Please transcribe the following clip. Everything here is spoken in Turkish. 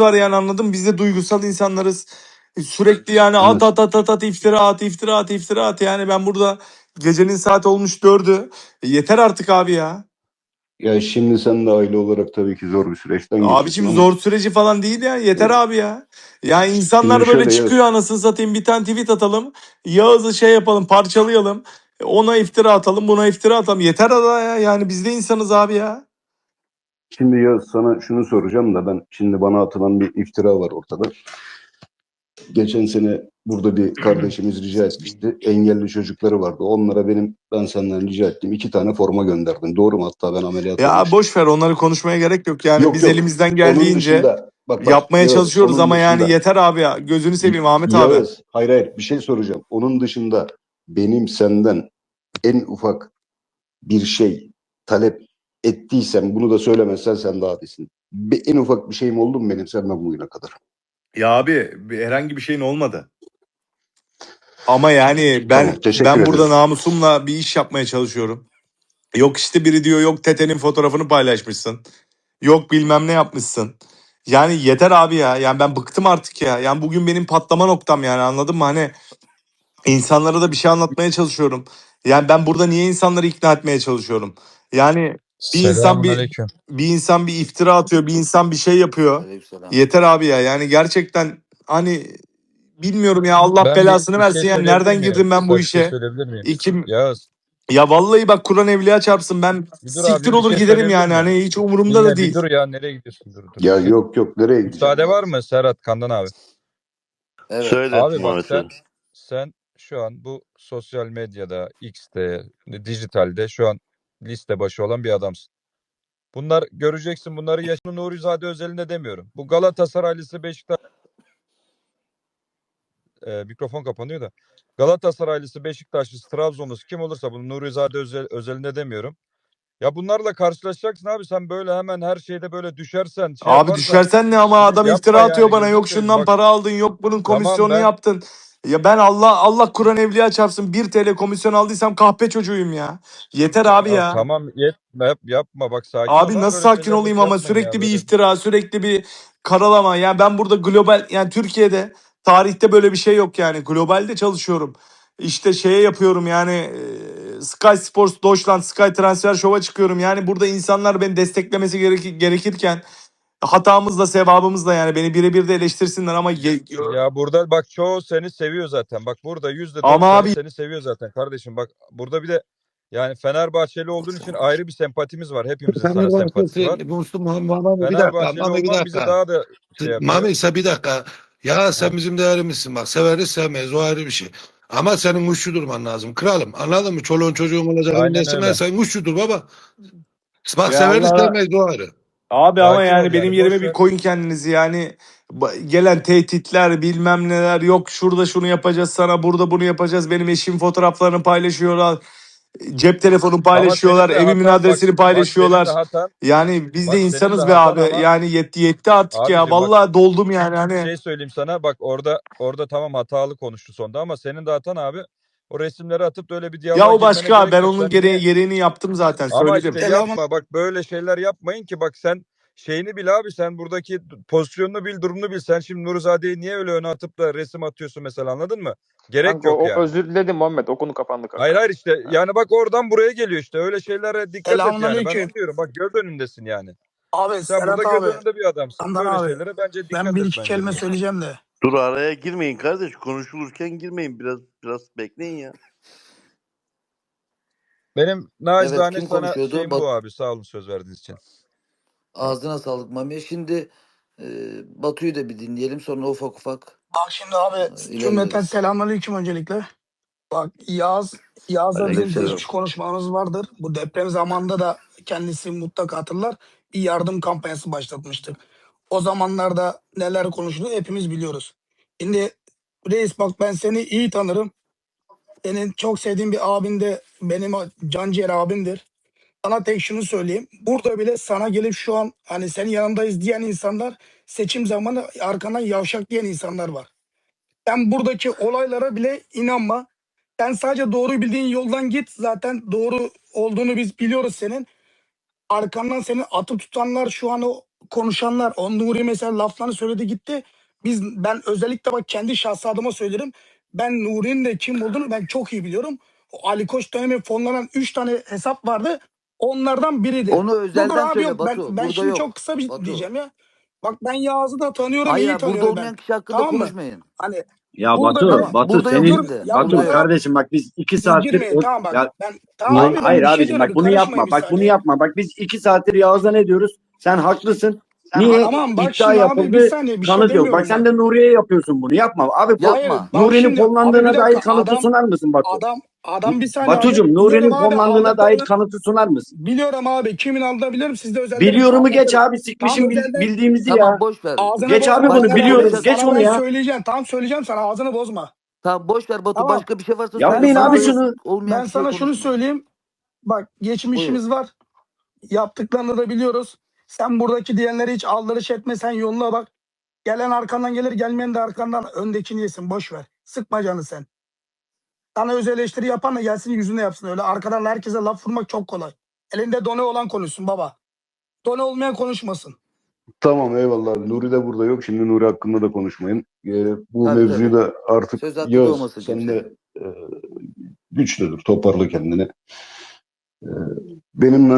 var yani anladın mı? Biz de duygusal insanlarız. E, Sürekli yani at at at at at iftira at iftira at iftira at yani ben burada gecenin saat olmuş dördü. E, yeter artık abi ya. Ya şimdi sen de aile olarak tabii ki zor bir süreçten geçiyorsun Abicim ama zor süreci falan değil ya. Yeter abi ya. Ya insanlar Şimdi böyle şöyle çıkıyor anasını satayım bir tane tweet atalım. Yağız'ı şey yapalım parçalayalım. Ona iftira atalım buna iftira atalım. Yeter ada ya. Yani biz de insanız abi ya. Şimdi ya sana şunu soracağım da ben şimdi bana atılan bir iftira var ortada. Geçen sene burada bir kardeşimiz rica etmişti. Engelli çocukları vardı. Onlara benim ben senden rica ettim. iki tane forma gönderdim. Doğru mu? Hatta ben ameliyat Ya olmuştum. boş ver onları konuşmaya gerek yok. Yani Yok, biz yok. elimizden Onun geldiğince dışında- bak, bak, yapmaya Yağız, çalışıyoruz onun ama yani dışında- yeter abi ya. Gözünü seveyim Ahmet abi. Yağız, hayır hayır bir şey soracağım. Onun dışında benim senden en ufak bir şey talep ettiysem bunu da söylemezsen sen daha. Bir- En ufak bir şeyim oldu mu benim senden bugüne kadar? Ya abi herhangi bir şeyin olmadı. Ama yani ben Tamam, ben burada ederim. namusumla bir iş yapmaya çalışıyorum. Yok işte biri diyor yok Tete'nin fotoğrafını paylaşmışsın. Yok bilmem ne yapmışsın. Yani yeter abi ya. Yani ben bıktım artık ya. Yani bugün benim patlama noktam yani anladın mı? Hani insanlara da bir şey anlatmaya çalışıyorum. Yani ben burada niye insanları ikna etmeye çalışıyorum? Yani bir insan bir Selamünaleyküm. bir insan bir iftira atıyor, bir insan bir şey yapıyor. Aleykümselam. Yeter abi ya. Yani gerçekten hani bilmiyorum ya Allah Ben bir- belasını bir versin şey ya. söyleyebilir Nereden miyim? girdim ben bu Kısa bir şey işe? söyleyebilir miyim? Yağız. ya vallahi bak Kur'an evliya çarpsın ben Bir dur abi, siktir bir olur şey giderim söyleyebilir yani miyim? hani hiç umurumda Yine da değil. Bir dur ya nereye gidiyorsun? Dur dur. Ya yok yok nereye gideceğim? Müsaade var mı Serhat Kandan abi? Evet. Söyle Abi bak Muhammed sen sen şu an bu sosyal medyada, X'te, dijitalde şu an liste başı olan bir adamsın. Bunlar göreceksin bunları yaşlı Nurizade özelinde demiyorum. Bu Galatasaraylısı Beşiktaş Ee, mikrofon kapanıyor da. Galatasaraylısı, Beşiktaşlısı, Trabzonlusu kim olursa bunu Nurizade özel, özelinde demiyorum. Ya bunlarla karşılaşacaksın abi sen böyle hemen her şeyde böyle düşersen şey Abi yaparsan düşersen ne ama adam iftira atıyor yani, bana yok şundan Bak- para aldın yok bunun Tamam, komisyonunu ben- yaptın. Ya ben Allah Allah Kur'an evliya çarpsın 1 TL komisyon aldıysam kahpe çocuğuyum ya. Yeter abi ya. Tamam yetme yap, yapma bak sakin ol Abi ama nasıl sakin olayım ama ya, sürekli bir böyle. iftira, sürekli bir karalama. Yani ben burada global yani Türkiye'de tarihte böyle bir şey yok yani. Globalde çalışıyorum. İşte şeye yapıyorum yani Sky Sports Deutschland Sky Transfer Show'a çıkıyorum. Yani burada insanlar beni desteklemesi gerek- gerekirken hatamızla sevabımızla yani beni birebir de eleştirsinler ama ye- Ya burada bak çoğu seni seviyor zaten. Bak burada yüzde Ama doksanı abi- seni seviyor zaten kardeşim. Bak burada bir de yani Fenerbahçeli olduğun için ayrı bir sempatimiz var. Hepimizin sana sempatisi var. Mustafa Mami bir dakika. Fenerbahçeli bir olman dakika. daha da şey yapıyor. Mami ise bir dakika. Ya sen bizim değerimizsin bak. Severiz sevmeyiz o ayrı bir şey. Ama senin güçlü durman lazım. Kralım anladın mı? Çoluğun çocuğun olacak. Aynen desinler öyle. sen güçlü dur baba. Bak Ya severiz Allah- sevmeyiz o ayrı. Abi ama Sakin ol yani benim yani, yerime boş bir koyun kendinizi yani. Gelen tehditler bilmem neler yok şurada şunu yapacağız sana burada bunu yapacağız benim eşim fotoğraflarını paylaşıyorlar cep telefonunu paylaşıyorlar Ama evimin hatan- adresini bak- bak paylaşıyorlar. de hatan. Yani biz bak de insanız be abi. ama- yani yetti yetti artık ya. Abicim bak- vallahi doldum yani hani. şey söyleyeyim sana. Bak orada orada tamam hatalı konuştu sonda ama senin de hatan abi. O resimleri atıp da öyle bir diyaloğa ya o girmene başka gerek ben yok. onun Sen gereği, gereğini yaptım zaten Ama söyledim. işte yapma bak böyle şeyler yapmayın ki bak sen şeyini bil abi sen buradaki pozisyonunu bil durumunu bil. Sen şimdi Nurizade'yi niye öyle öne atıp da resim atıyorsun mesela anladın mı? Gerek Kanka, yok o, yani. özür diledim Muhammed. O konu kapandı kanka. Hayır hayır işte yani bak oradan buraya geliyor işte öyle şeylere dikkat et yani. Ben Selamünaleyküm. onu diyorum bak göz önündesin yani. Abi Sen Serhat burada göz abi önünde bir adamsın. Handan Böyle abi, şeylere bence dikkat ben bir iki kelime söyleyeceğim de. Dur araya girmeyin kardeş. Konuşulurken girmeyin. Biraz biraz bekleyin ya. Benim nacizane kim sana konuşuyordu? şeyim bu abi sağ olun söz verdiğiniz için. Ağzına sağlık Mami. Şimdi e, Batu'yu da bir dinleyelim sonra ufak ufak. Bak şimdi abi İlerleriz. cümleten selamünaleyküm öncelikle. Bak bizim Aleykümselam. geçmiş konuşmalarımız vardır. Bu deprem zamanında da kendisi mutlaka hatırlar. Bir yardım kampanyası başlatmıştık. O zamanlarda neler konuşuldu hepimiz biliyoruz. Şimdi reis bak ben seni iyi tanırım. Senin çok sevdiğim bir abin de benim canciğer abimdir. Sana tek şunu söyleyeyim. Burada bile sana gelip şu an hani senin yanındayız diyen insanlar seçim zamanı arkandan yavşak diyen insanlar var. Sen buradaki olaylara bile inanma. Sen sadece doğru bildiğin yoldan git. Zaten doğru olduğunu biz biliyoruz senin. Arkandan seni atıp tutanlar şu an o konuşanlar o Nuri mesela laflarını söyledi gitti. Biz ben özellikle bak kendi şahsi adıma söylerim. Ben Nuri'nin de kim olduğunu ben çok iyi biliyorum. O Ali Koç dönemi fonlanan 3 tane hesap vardı. Onlardan biridir. Onu Dur dur özelden abi söyle yok. Batu. Ben, ben Burada şimdi yok. çok kısa bir Batu. diyeceğim ya. Bak ben Yağız'ı da tanıyorum, Hayır iyi burada tanıyorum olmayan ben. kişi hakkında Tamam mı? konuşmayın. Hani Ya Burada Batu, tamam. Batu Burada senin ya Batu burada kardeşim bak biz iki siz saattir girmeyin. o, Tamam bak. ya Ben tamam Hayır, abi ben hayır bir şey abicim diyorum. bak bunu Karışmayın yapma. bir Bak bunu saniye. yapma. Bak biz iki saattir Yağız'a ne diyoruz? Sen haklısın. Niye? Tamam bak İddia şimdi abi bir yapıldı. saniye bir şey Kanıt yok. demiyorum Bak sen de Nuriye'ye yapıyorsun bunu. Yapma. Abi Hayır, Yapma. bak Nuri'nin şimdi, abi fonlandığına bir dair dakika, kanıtı adam- sunar mısın Batu? Adam adam bir saniye Batucuğum abi. Nuri'nin Biliyorum abi, fonlandığına dair aldattığını- kanıtı sunar mısın? Biliyorum abi kimin aldığını biliyorum siz de özelden Biliyorumu geç abi. Sikmişim Tamam, bil- özelden- bildiğimizi Tamam ya. boş ver. Ağzını Geç bozma. abi bunu, Bak, ben biliyoruz. Geç onu ben ya. söyleyeceğim. Tamam söyleyeceğim sana ağzını bozma. Tamam boş ver Batu. Tamam. Başka bir şey varsa Yapmayın söyle. abi şunu. Olmayan Ben bir şey sana şunu konuşma. söyleyeyim. Bak geçmişimiz var. Yaptıklarını da biliyoruz. Sen buradaki diyenleri hiç aldırış etme. Sen yoluna bak. Gelen arkandan gelir gelmeyen de arkandan öndekini yesin. Boş ver. Sıkma canı sen. Sana öz eleştiri yapan da gelsin yüzüne yapsın. Öyle arkadan herkese laf vurmak çok kolay. Elinde done olan konuşsun baba. Done olmayan konuşmasın. Tamam eyvallah. Nuri de burada yok. Şimdi Nuri hakkında da konuşmayın. Ee, bu Tabii, mevzuyu da artık Söz hakkı Yağız sen de e, güçlüdür. Toparla kendini. Ee, benim